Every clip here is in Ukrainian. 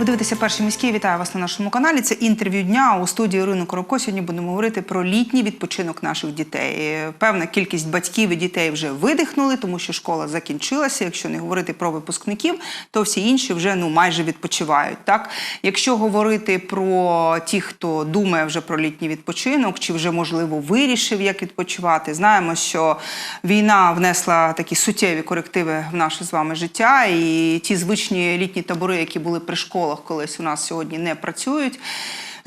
Ви дивитеся перший міський. Вітаю вас на нашому каналі. Це інтерв'ю дня у студії Ірини Коробко. Сьогодні будемо говорити про літній відпочинок наших дітей. Певна кількість батьків і дітей вже видихнули, тому що школа закінчилася. Якщо не говорити про випускників, то всі інші вже ну майже відпочивають. Так, якщо говорити про ті, хто думає вже про літній відпочинок, чи вже можливо вирішив, як відпочивати, знаємо, що війна внесла такі суттєві корективи в наше з вами життя, і ті звичні літні табори, які були при школах колись у нас сьогодні не працюють.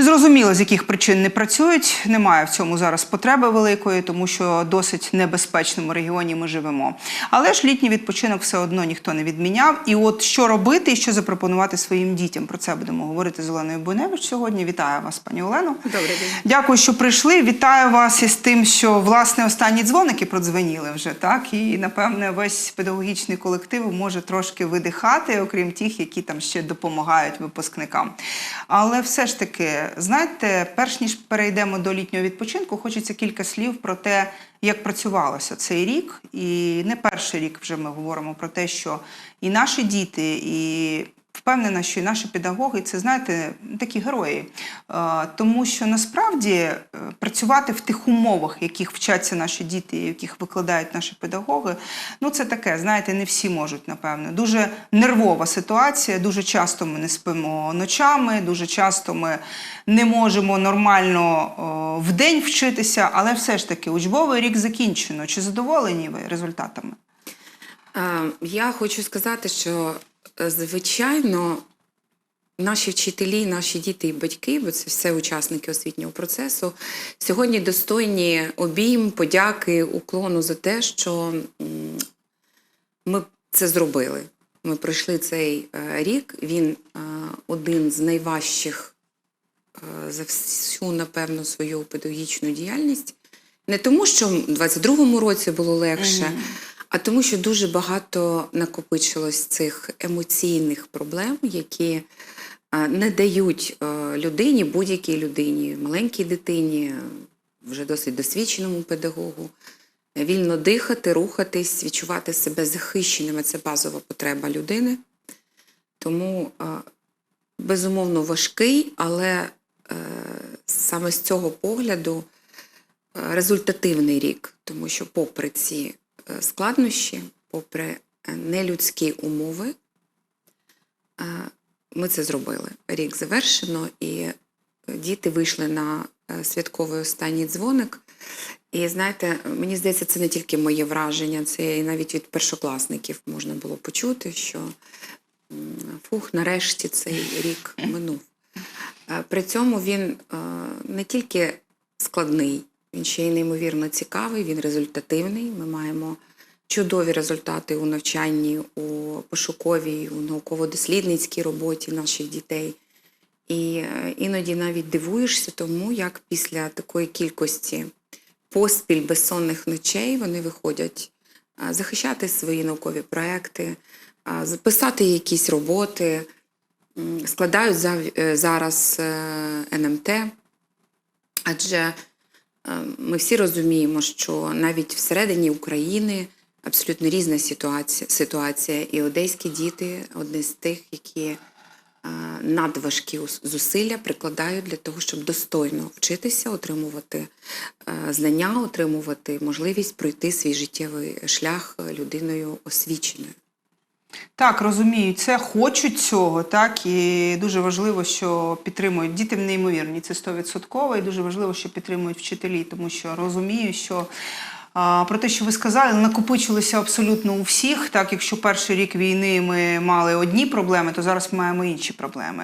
Зрозуміло, з яких причин не працюють. Немає в цьому зараз потреби великої, тому що досить небезпечному регіоні ми живемо. Але ж літній відпочинок все одно ніхто не відміняв. І от що робити і що запропонувати своїм дітям. Про це будемо говорити з Оленою Буйневич сьогодні. Вітаю вас, пані Олено. Добрий день. Дякую, що прийшли. Вітаю вас із тим, що власне останні дзвоники продзвеніли вже так. І напевне весь педагогічний колектив може трошки видихати, окрім тих, які там ще допомагають випускникам. Але все ж таки, знаєте, перш ніж перейдемо до літнього відпочинку, хочеться кілька слів про те, як працювалося цей рік. І не перший рік вже ми говоримо про те, що і наші діти, і Впевнена, що і наші педагоги це знаєте такі герої, Е, тому що насправді е, працювати в тих умовах, яких вчаться наші діти, яких викладають наші педагоги, ну це таке, знаєте, не всі можуть, напевно. Дуже нервова ситуація. Дуже часто ми не спимо ночами, дуже часто ми не можемо нормально в день вчитися, але все ж таки учбовий рік закінчено. Чи задоволені ви результатами? Е, Я хочу сказати, що е, звичайно наші вчителі, наші діти і батьки, бо це все учасники освітнього процесу, сьогодні достойні обійм, подяки, уклону за те, що ми це зробили. Ми пройшли цей е, рік. Він е, один з найважчих е, за всю, напевно, свою педагогічну діяльність. Не тому, що в 22-му році було легше, а тому, що дуже багато накопичилось цих емоційних проблем, які е, не дають е, людині, будь-якій людині, маленькій дитині, вже досить досвідченому педагогу, вільно дихати, рухатись, відчувати себе захищеними це базова потреба людини. Тому, е, безумовно, важкий, але саме з цього погляду результативний рік, тому що, попри ці складнощі, попри е, нелюдські умови, е, ми це зробили. Рік завершено, і е, діти вийшли на е, святковий останній дзвоник. І знаєте, мені здається, це не тільки моє враження, це і навіть від першокласників можна було почути, що фух, нарешті цей рік минув. Е, При цьому він е, не тільки складний, він ще й неймовірно цікавий, він результативний. Ми маємо чудові результати у навчанні, у пошуковій, у науково-дослідницькій роботі наших дітей. І е, іноді навіть дивуєшся тому, як після такої кількості поспіль безсонних ночей вони виходять захищати свої наукові проекти, а, з- писати якісь роботи, складають е, зараз е, НМТ. Адже е, ми всі розуміємо, що навіть всередині України абсолютно різна ситуація, ситуація. І одеські діти одні з тих, які е, надважкі зусилля прикладають для того, щоб достойно вчитися, отримувати е, знання, отримувати можливість пройти свій життєвий шлях е, людиною освіченою. Так, розуміють це, хочуть цього, так і дуже важливо, що підтримують діти неймовірні. Це 100%, і дуже важливо, що підтримують вчителі, тому що розумію, що. Про те, що ви сказали, накопичилося абсолютно у всіх. Так, якщо перший рік війни ми мали одні проблеми, то зараз ми маємо інші проблеми.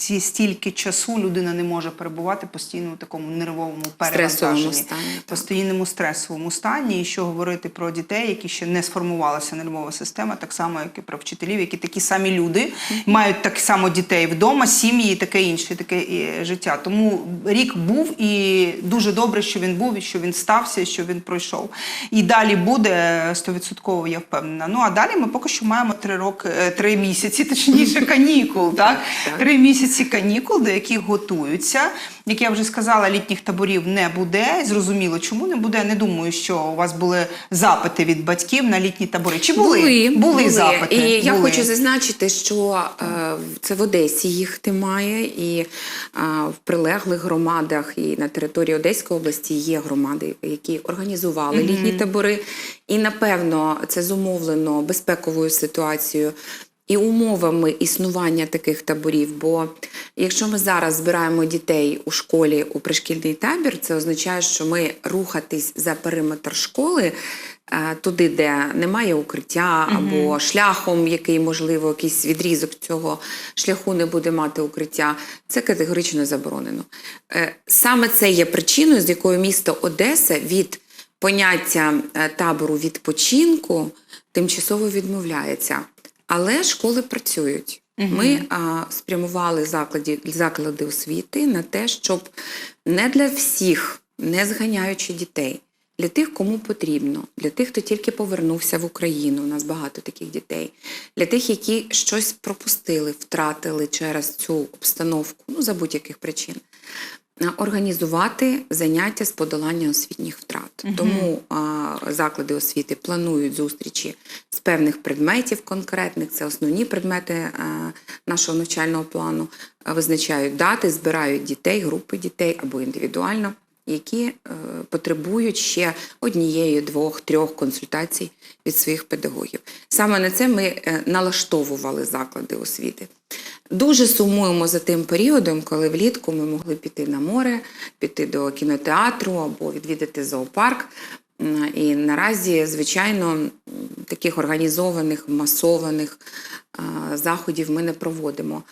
Ці стільки часу людина не може перебувати постійно у такому нервовому перевантаженні, стані, так. постійному стресовому стані. І що говорити про дітей, які ще не сформувалася нервова система, так само, як і про вчителів, які такі самі люди, мають так само дітей вдома, сім'ї і таке інше, таке і життя. Тому рік був і дуже добре, що він був, і що він стався, і що він пройшов. І далі буде стовідсотково, я впевнена. Ну а далі ми поки що маємо три роки, е, три місяці, точніше, канікул. Так. Три місяці місяці канікул, до яких готуються. Як я вже сказала, літніх таборів не буде. Зрозуміло, чому не буде. Не думаю, що у вас були запити від батьків на літні табори. Чи були? Були, запити. І я хочу зазначити, що е, це в Одесі їх немає, і е, в прилеглих громадах і на території Одеської області є громади, які організували літні табори. І напевно це зумовлено безпековою ситуацією. І умовами існування таких таборів, бо якщо ми зараз збираємо дітей у школі у пришкільний табір, це означає, що ми рухатись за периметр школи е, туди, де немає укриття, або шляхом, який, можливо, якийсь відрізок цього шляху не буде мати укриття, це категорично заборонено. Е, Саме це є причиною, з якою місто Одеса від поняття е, табору відпочинку тимчасово відмовляється. Але школи працюють. Ми а, спрямували заклади, заклади освіти на те, щоб не для всіх, не зганяючи дітей, для тих, кому потрібно, для тих, хто тільки повернувся в Україну. У нас багато таких дітей, для тих, які щось пропустили, втратили через цю обстановку, ну за будь-яких причин. Організувати заняття з подолання освітніх втрат. Тому а, заклади освіти планують зустрічі з певних предметів конкретних, це основні предмети а, нашого навчального плану, а, визначають дати, збирають дітей, групи дітей або індивідуально, які е, потребують ще однієї, двох, трьох консультацій від своїх педагогів. Саме на це ми е, налаштовували заклади освіти. Дуже сумуємо за тим періодом, коли влітку ми могли піти на море, піти до кінотеатру або відвідати зоопарк. І наразі, звичайно, таких організованих, масованих заходів ми не проводимо.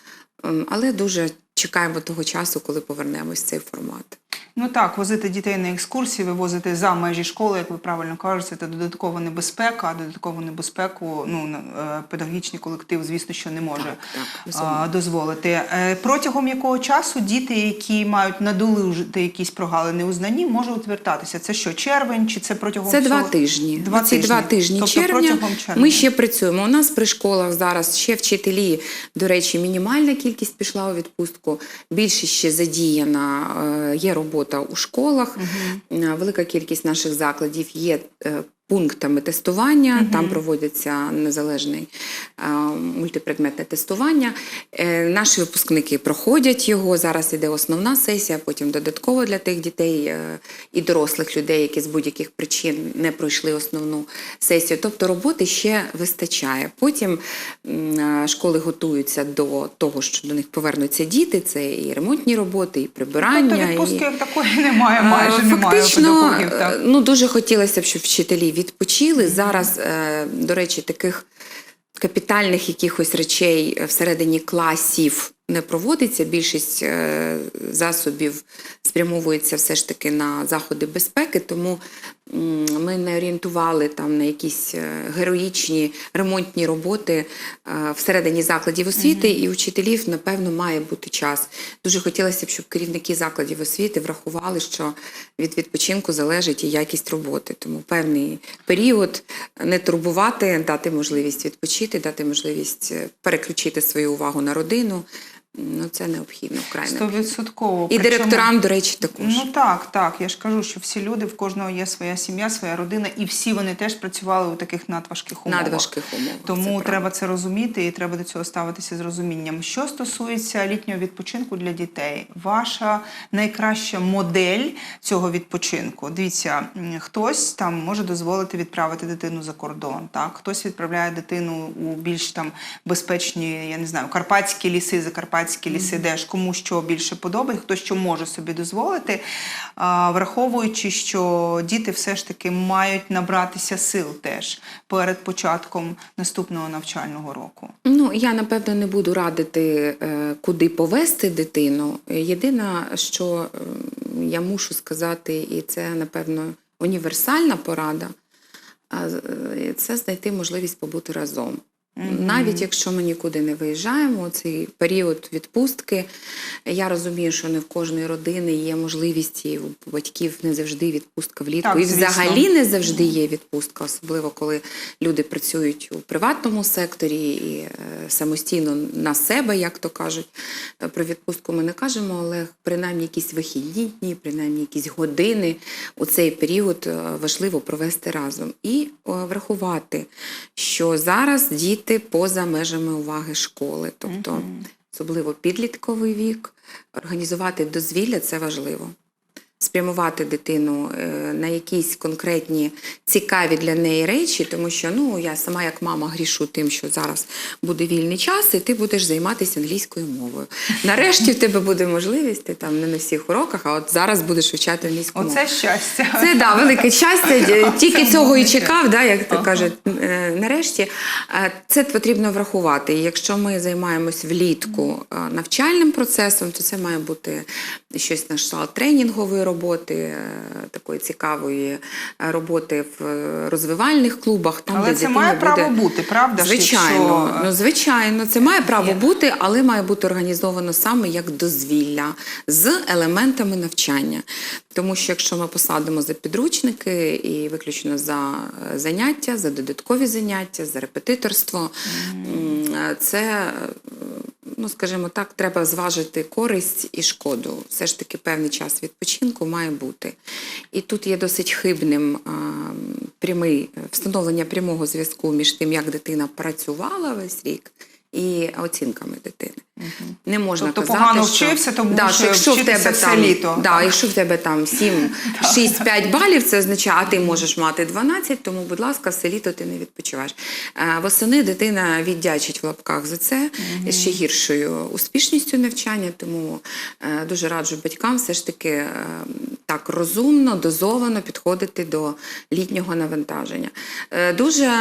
Але дуже чекаємо того часу, коли повернемось в цей формат. Ну так, возити дітей на екскурсії, вивозити за межі школи, як ви правильно кажете, це додаткова небезпека, а додаткову небезпеку ну, на- е, педагогічний колектив, звісно, що не може так, а, безумовно. дозволити. Е, Протягом якого часу діти, які мають надолужити якісь прогалини у знанні, можуть звертатися? Це що, червень, чи це протягом Це всього? два тижні. Два Ці тижні. два тижні тобто червня, протягом червня. ми ще працюємо. У нас при школах зараз ще вчителі, до речі, мінімальна кількість пішла у відпустку. Більшість ще задіяна, е, є робота у школах. Угу. Велика кількість наших закладів є. Пунктами тестування, там проводиться незалежне мультипредметне тестування. Е, наші випускники проходять його. Зараз іде основна сесія, потім додатково для тих дітей е, і дорослих людей, які з будь-яких причин не пройшли основну сесію. Тобто роботи ще вистачає. Потім е, школи готуються до того, що до них повернуться діти. Це і ремонтні роботи, і прибирання. Тобто відпустки і... такої немає, майже Е, немає Фактично, педагогів. Так? е, ну дуже хотілося б, щоб вчителі відпочили. Зараз, е, до речі, таких капітальних якихось речей е, всередині класів не проводиться. Більшість е, засобів спрямовується все ж таки на заходи безпеки, тому ми не орієнтували там на якісь е, героїчні ремонтні роботи е, всередині закладів освіти, і у вчителів, напевно, має бути час. Дуже хотілося б, щоб керівники закладів освіти врахували, що від відпочинку залежить і якість роботи. Тому певний період не турбувати, дати можливість відпочити, дати можливість переключити свою увагу на родину. Ну, це необхідно вкрай. Стовідсотково. І Причому- директорам, до речі, також. Ну так, так. Я ж кажу, що всі люди, в кожного є своя сім'я, своя родина, і всі вони теж працювали у таких надважких умовах. Надважких умовах, Тому правда. треба це розуміти і треба до цього ставитися з розумінням. Що стосується літнього відпочинку для дітей, ваша найкраща модель цього відпочинку. Дивіться, хтось там може дозволити відправити дитину за кордон, так хтось відправляє дитину у більш там безпечні, я не знаю, карпатські ліси, закарпатські ліси, де ж кому що більше подобається, хто що може собі дозволити, враховуючи, що діти все ж таки мають набратися сил теж перед початком наступного навчального року. Ну, я напевно не буду радити, е, куди повести дитину. Єдине, що е, я мушу сказати, і це, напевно, універсальна порада, а, е, це знайти можливість побути разом. Навіть якщо ми нікуди не виїжджаємо, цей період відпустки, я розумію, що не в кожної родини є можливість, і у батьків не завжди відпустка влітку. Так, і взагалі не завжди є відпустка, особливо коли люди працюють у приватному секторі і е, самостійно на себе, як то кажуть. Про відпустку ми не кажемо, але принаймні якісь вихідні дні, принаймні якісь години у цей період е, важливо провести разом і е, врахувати, що зараз діти поза межами уваги школи, тобто особливо підлітковий вік, організувати дозвілля це важливо спрямувати дитину е, на якісь конкретні цікаві для неї речі, тому що ну я сама як мама грішу тим, що зараз буде вільний час, і ти будеш займатися англійською мовою. Нарешті в тебе буде можливість, ти там не на всіх уроках, а от зараз будеш вивчати англійську мову. Оце щастя. Це да, велике щастя. Тільки Це цього і чекав, да, як то Ага. кажуть, е, нарешті. Е, Це потрібно врахувати. І якщо ми займаємось влітку навчальним процесом, то це має бути щось на кшталт тренінгової роботи, е, такої цікавої е, роботи в е, розвивальних клубах. Там, Але де це має буде... право бути, правда? Звичайно, якщо- ну звичайно, це має право Є. бути, але має бути організовано саме як дозвілля з елементами навчання. Тому що якщо ми посадимо за підручники і виключно за заняття, за додаткові заняття, за репетиторство, е, це. Ну, скажімо так, треба зважити користь і шкоду. Все ж таки певний час відпочинку має бути. І тут є досить хибним а, прямий встановлення прямого зв'язку між тим, як дитина працювала весь рік, і оцінками дитини. Не можна Тобто казати, погано що, вчився, тому да, що що якщо в тебе все там, літо. Да, якщо в тебе там 7, 6, 5 балів, це означає, а ти можеш мати 12, тому, будь ласка, все літо ти не відпочиваєш. Е, Восени дитина віддячить в лапках за це ще гіршою успішністю навчання, тому е, дуже раджу батькам все ж таки е, так розумно, дозовано підходити до літнього навантаження. Дуже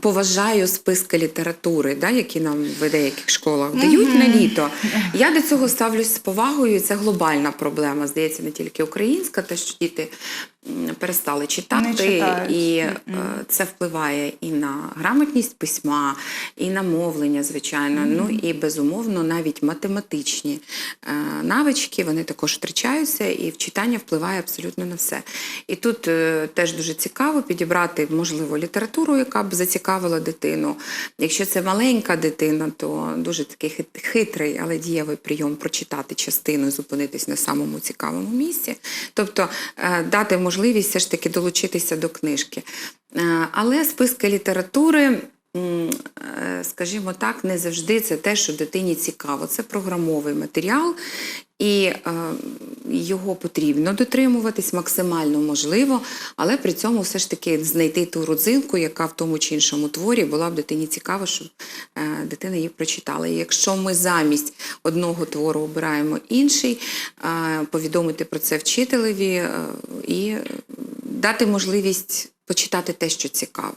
поважаю списки літератури, да, які нам в деяких школах дають літо. Я до цього ставлюсь з повагою. і Це глобальна проблема, здається, не тільки українська, те, що діти перестали читати, і е, це впливає і на грамотність письма, і на мовлення, звичайно. Ну і безумовно, навіть математичні е, навички вони також втрачаються, і в читання впливає абсолютно на все. І тут е, теж дуже цікаво підібрати, можливо, літературу, яка б зацікавила дитину. Якщо це маленька дитина, то дуже такий хитрий, але дієвий прийом прочитати частину зупинитись на самому цікавому місці. Тобто дати можливість все ж таки долучитися до книжки. Е, Але списки літератури. Е, Скажімо так, не завжди це те, що дитині цікаво. Це програмовий матеріал, і е, його потрібно дотримуватись максимально можливо, але при цьому все ж таки знайти ту родзинку, яка в тому чи іншому творі була б дитині цікава, щоб е, дитина її прочитала. І якщо ми замість одного твору обираємо інший, повідомити про це вчителеві і дати можливість почитати те, що цікаво.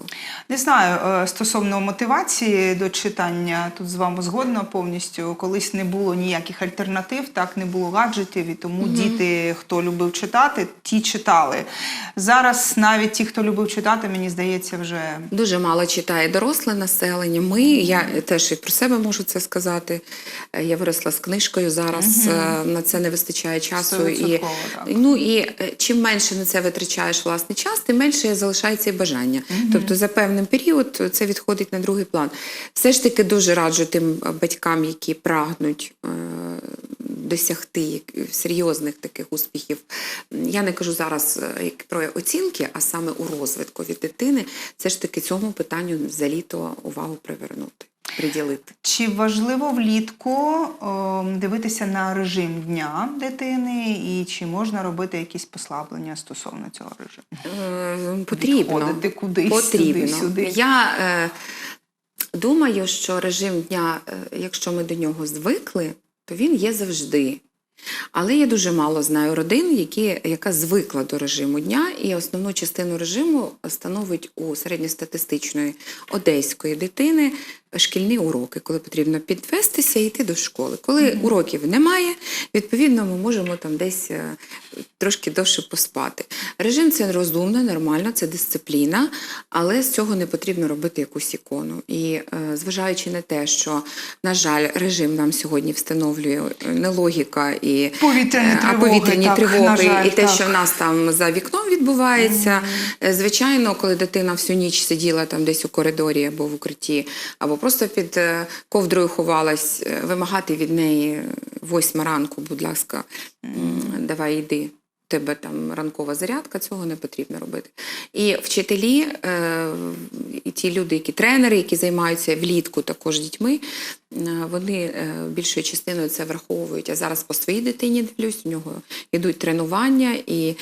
Не знаю, е, стосовно мотивації до читання, тут з вами згодна повністю. Колись не було ніяких альтернатив, так не було гаджетів, і тому діти, хто любив читати, ті читали. Зараз навіть ті, хто любив читати, мені здається, вже Дуже мало читає доросле населення. Ми, я теж і про себе можу це сказати. Е, Я виросла з книжкою зараз. е, На це не вистачає часу. І, так. ну і чим менше на це витрачаєш власний час, тим менше залишається і бажання. Тобто за певним період це відходить на другий план. Все ж таки дуже раджу тим батькам, які прагнуть. е, Досягти серйозних таких успіхів. Я не кажу зараз е, про оцінки, а саме у розвитку від дитини, все ж таки цьому питанню за літо увагу привернути, приділити. Чи важливо влітку о, дивитися на режим дня дитини, і чи можна робити якісь послаблення стосовно цього режиму? Е, Потрібно. Відходити кудись, Потрібно. сюди, сюди. Я е, думаю, що режим дня, е, якщо ми до нього звикли, то він є завжди. Але я дуже мало знаю родин, які, яка звикла до режиму дня, і основну частину режиму становить у середньостатистичної одеської дитини шкільні уроки, коли потрібно підвестися і йти до школи. Коли уроків немає, відповідно, ми можемо там десь е, трошки довше поспати. Режим це розумно, нормально, це дисципліна, але з цього не потрібно робити якусь ікону. І е, зважаючи на те, що, на жаль, режим нам сьогодні встановлює е, не логіка і Повітряні а тривоги, повітряні так, тривоги, жаль, і те, так. що в нас там за вікном відбувається. Е, Звичайно, коли дитина всю ніч сиділа там десь у коридорі або в укритті, або просто під е, ковдрою ховалась, е, вимагати від неї восьма ранку, будь ласка, давай йди. Тебе там ранкова зарядка, цього не потрібно робити. І вчителі, е, і ті люди, які тренери, які займаються влітку також дітьми, е, вони е, більшою частиною це враховують. Я зараз по своїй дитині дивлюсь, у нього йдуть тренування, і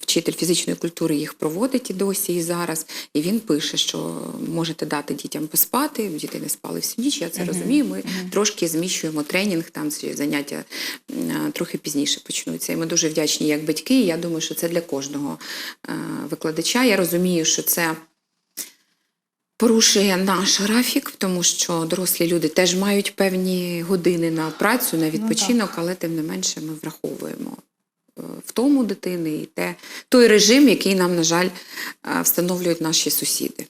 вчитель фізичної культури їх проводить і досі і зараз. І він пише, що можете дати дітям поспати. Діти не спали всю ніч. Я це розумію. Ми трошки зміщуємо тренінг, там заняття трохи пізніше почнуться. І ми дуже вдячні як батьки. і Я думаю, що це для кожного е, викладача. Я розумію, що це. Порушує наш графік, тому що дорослі люди теж мають певні години на працю, на відпочинок, але тим не менше ми враховуємо е, втому дитини і те, той режим, який нам, на жаль, е, встановлюють наші сусіди.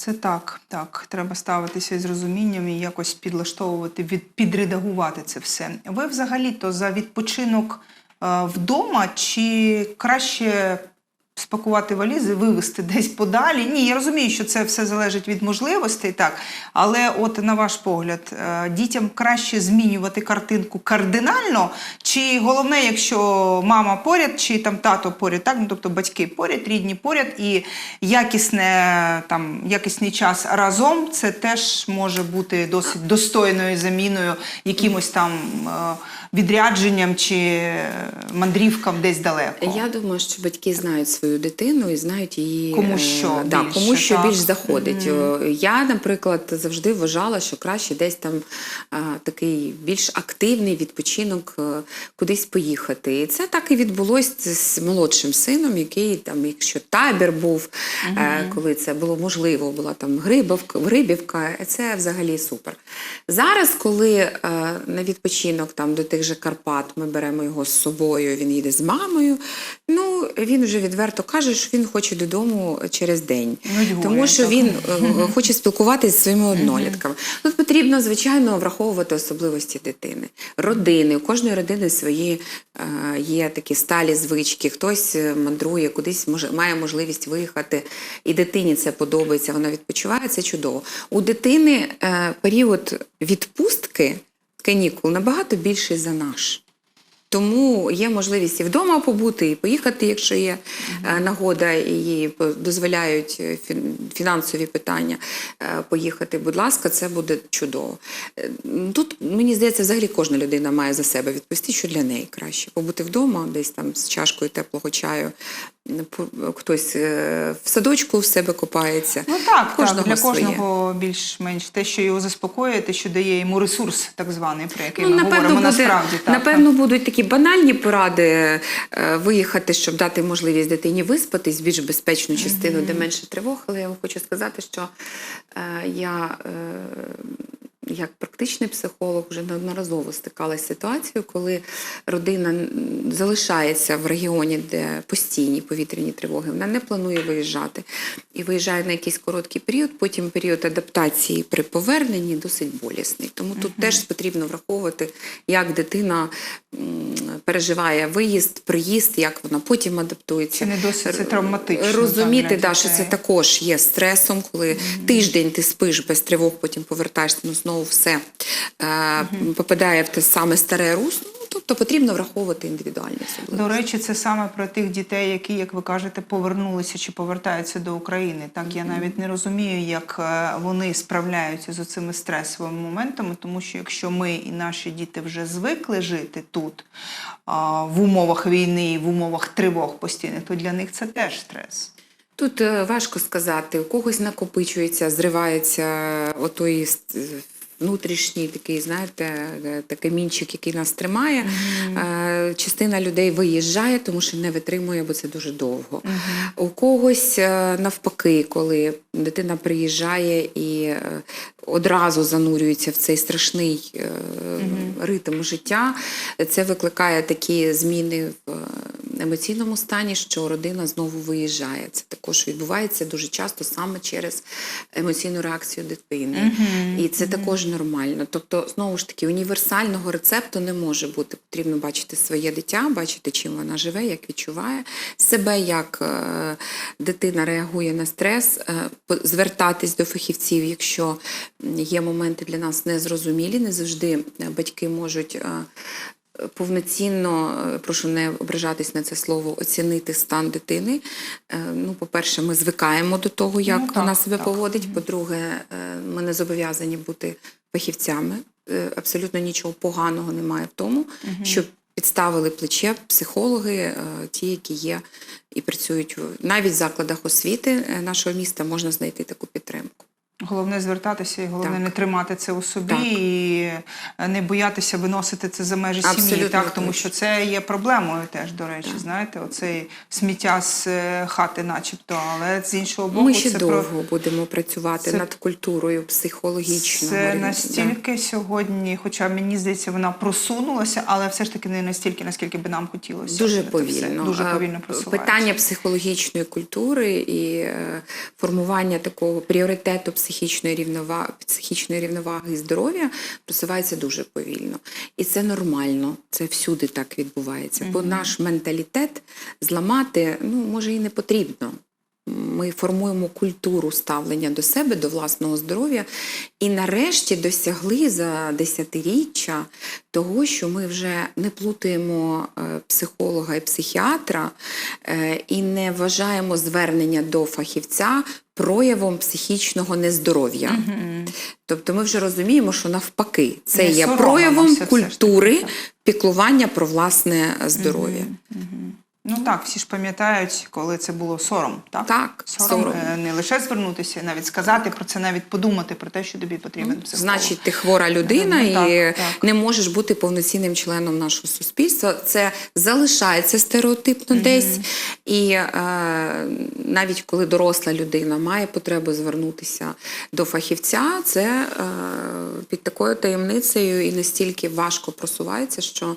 Це так, так. Треба ставитися з розумінням і якось підлаштовувати, від, підредагувати це все. Ви взагалі-то за відпочинок е, вдома чи краще спакувати валізи, вивезти десь подалі? Ні, я розумію, що це все залежить від можливостей, так. Але от на ваш погляд, е, дітям краще змінювати картинку кардинально, чи головне, якщо мама поряд, чи там тато поряд, так? Ну, тобто батьки поряд, рідні поряд, і якісне, там, якісний час разом, це теж може бути досить достойною заміною якимось там е, відрядженням чи мандрівкам десь далеко. Я думаю, що батьки знають свою дитину і знають її Кому е, що да, більше, кому що так. більш заходить. О, Я, наприклад, завжди вважала, що краще десь там а, такий більш активний відпочинок е, кудись поїхати. І це так і відбулося з молодшим сином, який там, якщо табір був, е, коли це було можливо, була там Грибовка, Грибівка, це взагалі супер. Зараз, коли е, на відпочинок там до тих же Карпат ми беремо його з собою, він їде з мамою. Ну він вже відверто каже, що він хоче додому через день, Нудьгує, тому що так. він е, хоче спілкуватися зі своїми однолітками. Тут потрібно звичайно враховувати особливості дитини, родини. У кожної родини свої е, є такі сталі звички. Хтось е, мандрує, кудись може має можливість виїхати, і дитині це подобається. Вона відпочиває. Це чудово. У дитини е, період відпустки канікул набагато більший за наш. Тому є можливість і вдома побути, і поїхати, якщо є е, нагода, і дозволяють е, фінансові питання е, поїхати. Будь ласка, це буде чудово. Тут мені здається, взагалі кожна людина має за себе відповісти, що для неї краще. Побути вдома, десь там з чашкою теплого чаю. Хтось в садочку в себе копається. Ну так, Кожного так для своє. кожного більш-менш те, що його заспокоює, те, що дає йому ресурс, так званий, про який Ну, ми говоримо буде, насправді. Так, напевно, будуть такі банальні поради е, виїхати, щоб дати можливість дитині виспатись в більш безпечну частину, де менше тривог. Але я вам хочу сказати, що е, я. Як практичний психолог вже неодноразово стикалася з ситуацією, коли родина залишається в регіоні, де постійні повітряні тривоги, вона не планує виїжджати і виїжджає на якийсь короткий період. Потім період адаптації при поверненні досить болісний. Тому тут теж потрібно враховувати, як дитина переживає виїзд, приїзд, як вона потім адаптується. Чи не досить це травматично, Розуміти, так, да, що це також є стресом, коли тиждень ти спиш без тривог, потім повертаєшся, ну знову все е, попадає в те саме старе русло. Ну, тобто потрібно враховувати індивідуальні особливості. До речі, це саме про тих дітей, які, як ви кажете, повернулися чи повертаються до України. Так я навіть не розумію, як е, вони справляються з цими стресовими моментами, тому що якщо ми і наші діти вже звикли жити тут в умовах війни, в умовах тривог постійних, то для них це теж стрес. Тут е, важко сказати, у когось накопичується, зривається отой с- внутрішній такий, знаєте, е, такий мінчик, який нас тримає. Е, Частина людей виїжджає, тому що не витримує, бо це дуже довго. У когось е, навпаки, коли дитина приїжджає і одразу занурюються в цей страшний е, ритм життя. Це викликає такі зміни в емоційному стані, що родина знову виїжджає. Це також відбувається дуже часто саме через емоційну реакцію дитини. І це також нормально. Тобто, знову ж таки, універсального рецепту не може бути. Потрібно бачити своє дитя, бачити, чим вона живе, як відчуває себе, як е, дитина реагує на стрес, е, звертатись до фахівців, якщо є моменти для нас незрозумілі, не завжди е, батьки можуть. Повноцінно, прошу не ображатись на це слово, оцінити стан дитини. Ну, по-перше, ми звикаємо до того, як Ну, так, вона себе так. поводить. По-друге, ми не зобов'язані бути фахівцями. Е, Абсолютно нічого поганого немає в тому, щоб підставили плече психологи, е, ті, які є і працюють навіть в закладах освіти е, нашого міста, можна знайти таку підтримку. Головне звертатися і головне Так. не тримати це у собі Так. і е, не боятися виносити це за межі сім'ї. Так, тому що це є проблемою теж, до речі. Знаєте, оцей сміття з е, хати, начебто, але з іншого боку, Ми ще це довго про будемо працювати це- над культурою психологічного це рівня. настільки сьогодні, хоча мені здається, вона просунулася, але все ж таки не настільки, наскільки би нам хотілося. Дуже повільно. Дуже повільно просувається. Питання психологічної культури і е, формування такого пріоритету психічної рівноваги, психічної рівноваги і здоров'я просувається дуже повільно. І це нормально. Це всюди так відбувається. Бо наш менталітет зламати ну, може і не потрібно. Ми формуємо культуру ставлення до себе, до власного здоров'я, і нарешті досягли за десятиріччя того, що ми вже не плутаємо е, психолога і психіатра е, і не вважаємо звернення до фахівця проявом психічного нездоров'я. Тобто ми вже розуміємо, що навпаки, це Не є проявом культури піклування про власне здоров'я. Ну так, всі ж пам'ятають, коли це було сором. Так, Так, сором, сором. е, не лише звернутися, навіть сказати про це, навіть подумати про те, що тобі потрібен психолог. Значить, ти хвора людина Ну, так, і так. не можеш бути повноцінним членом нашого суспільства. Це залишається стереотипно десь. І е, навіть коли доросла людина має потребу звернутися до фахівця, це е, під такою таємницею і настільки важко просувається, що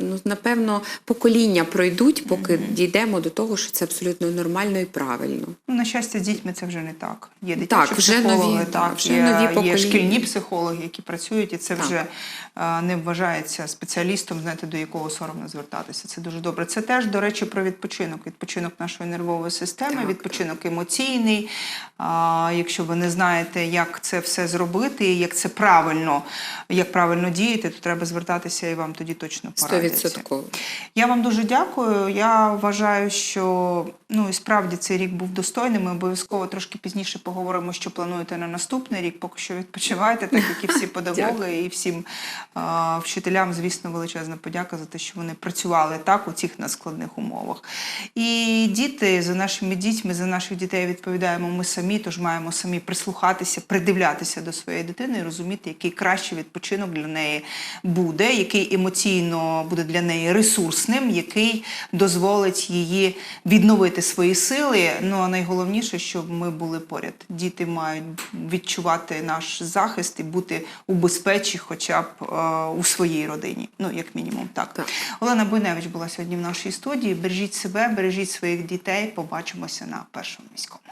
ну, напевно покоління пройдуть, поки дійдемо до того, що це абсолютно нормально і правильно. Ну, на щастя, з дітьми це вже не так. Є дитячі Так, вже психологи, нові, так, так, вже є, нові є шкільні психологи, які працюють, і це Так. вже е, не вважається спеціалістом, знаєте, до якого соромно звертатися. Це дуже добре. Це теж, до речі, про відпочинок. Відпочинок нашої нервової системи, Так. відпочинок емоційний. А, якщо ви не знаєте, як це все зробити, як це правильно, як правильно діяти, то треба звертатися і вам тоді точно порадять. Стовідсотково. Я вам дуже дякую. Я вважаю, що ну і справді цей рік був достойним. Ми обов'язково трошки пізніше поговоримо, що плануєте на наступний рік. Поки що відпочивайте, так як і всі педагоги, і всім а, вчителям, звісно, величезна подяка за те, що вони працювали так у цих наскладних умовах. І діти за нашими дітьми, за наших дітей відповідаємо ми самі, тож маємо самі прислухатися, придивлятися до своєї дитини і розуміти, який кращий відпочинок для неї буде, який емоційно буде для неї ресурсним, який дозволить її відновити свої сили. Ну а найголовніше, щоб ми були поряд. Діти мають відчувати наш захист і бути у безпечі, хоча б е, у своїй родині. Ну як мінімум, так. Так. Олена Буйневич була сьогодні в нашій студії. Бережіть себе, бережіть своїх дітей. Побачимося на першому міському.